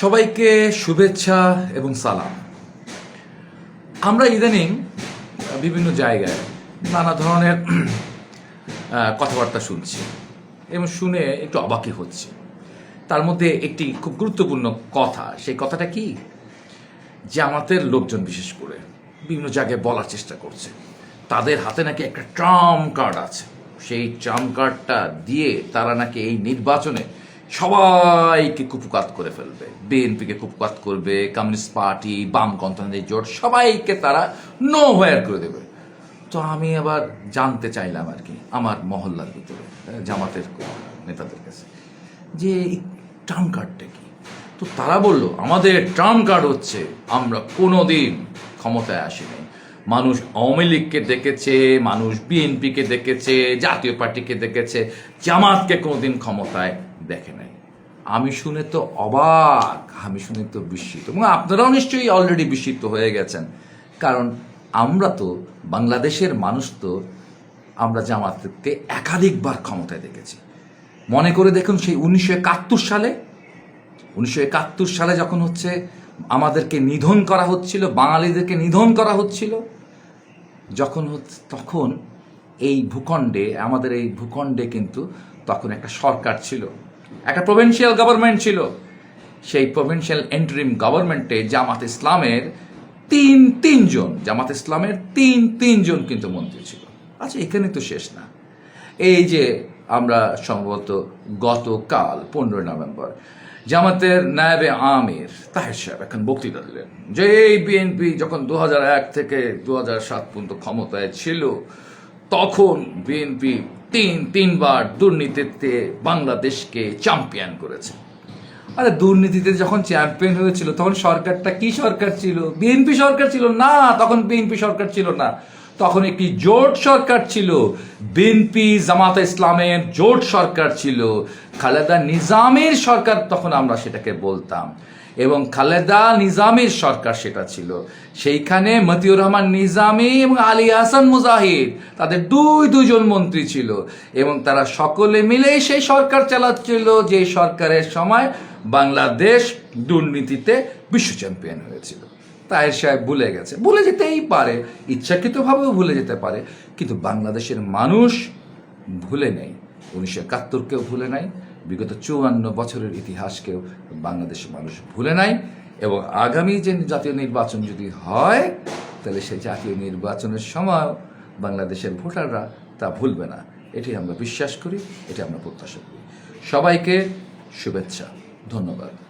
সবাইকে শুভেচ্ছা এবং সালাম। আমরা ইদানিং বিভিন্ন জায়গায় নানা ধরনের কথাবার্তা শুনছি এবং শুনে একটু অবাকই হচ্ছে। তার মধ্যে একটি খুব গুরুত্বপূর্ণ কথা, সেই কথাটা কি? যে আমাদের লোকজন বিশেষ করে বিভিন্ন জায়গায় বলার চেষ্টা করছে। তাদের হাতে নাকি একটা ট্রাম কার্ড আছে। সেই ট্রাম কার্ডটা দিয়ে তারা নাকি এই নির্বাচনে সবাইকে কুপকাত করে ফেলবে। বিএনপিকে কুপকাত করবে, কমিউনিস্ট পার্টি, বাম গণতান্ত্রিক জোট, সবাইকে তারা নো হোয়ার করে দেবে। তো আমি আবার জানতে চাইলাম আর কি, আমার মহল্লার ভিতরে জামাতের নেতাদের কাছে, যে ট্রাম কার্ডটা কি? তো তারা বলল, আমাদের ট্রাম কার্ড হচ্ছে, আমরা কোনো দিন ক্ষমতায় আসিনি। মানুষ আওয়ামী লীগকে দেখেছে, মানুষ বিএনপিকে দেখেছে, জাতীয় পার্টিকে দেখেছে, জামাতকে কোনোদিন ক্ষমতায় দেখে নাই। আমি শুনে তো অবাক, আমি শুনে তো বিস্মিত। এবং আপনারাও নিশ্চয়ই অলরেডি বিস্মিত হয়ে গেছেন। কারণ আমরা তো, বাংলাদেশের মানুষ তো, আমরা জামাতকে একাধিকবার ক্ষমতায় দেখেছি। মনে করে দেখুন সেই উনিশশো একাত্তর সালে, উনিশশো একাত্তর সালে যখন হচ্ছে আমাদেরকে নিধন করা হচ্ছিল, বাঙালিদেরকে নিধন করা হচ্ছিল, যখন তখন এই ভূখণ্ডে, আমাদের এই ভূখণ্ডে কিন্তু তখন একটা সরকার ছিল। একটা প্রভিন্সিয়াল গভর্নমেন্ট ছিল। সেই প্রভিন্সিয়াল এন্ট্রিম গভর্নমেন্টে জামাত ইসলামের তিন তিনজন জামাত ইসলামের তিন তিনজন কিন্তু মন্ত্রী ছিল। আচ্ছা এখানে তো শেষ না। এই যে আমরা সম্ভবত গতকাল পনেরোই নভেম্বর জামাতের নায়েবে আমির তাহের সাহেব এখন বক্তৃতা দিলেন যে এই বিএনপি যখন দু এক থেকে দু সাত পর্যন্ত ক্ষমতায় ছিল, তখন বিএনপি তিন, তিনবার দুর্নীতিতে বাংলাদেশকে চ্যাম্পিয়ন করেছে। আরে দুর্নীতিতে যখন চ্যাম্পিয়ন হয়েছিল, তখন সরকারটা কি সরকার ছিল? বিএনপি সরকার ছিল না, তখন বিএনপি সরকার ছিল না। তখন একটি জোট সরকার ছিল, বিএনপি জামাত ইসলামের জোট সরকার ছিল, খালেদা নিজামের সরকার তখন আমরা সেটাকে বলতাম। এবং খালেদা নিজামের সরকার সেটা ছিল। সেইখানে মতিউর রহমান নিজামী এবং আলী হাসান মুজাহিদ, তাদের দুই দুজন মন্ত্রী ছিল এবং তারা সকলে মিলে সেই সরকার চালাচ্ছিল, যে সরকারের সময় বাংলাদেশ দুর্নীতিতে বিশ্ব চ্যাম্পিয়ন হয়েছিল। তাহের সাহেব ভুলে গেছে। ভুলে যেতেই পারে, ইচ্ছাকৃতভাবেও ভুলে যেতে পারে, কিন্তু বাংলাদেশের মানুষ ভুলে নেই। উনিশশো একাত্তরকেও ভুলে নাই। বিগত চুয়ান্ন বছরের ইতিহাসকেও বাংলাদেশের মানুষ ভুলে নাই এবং আগামী যে জাতীয় নির্বাচন যদি হয়, তাহলে সেই জাতীয় নির্বাচনের সময় বাংলাদেশের ভোটাররা তা ভুলবে না। এটি আমরা বিশ্বাস করি, এটি আমরা প্রত্যাশা করি। সবাইকে শুভেচ্ছা। ধন্যবাদ।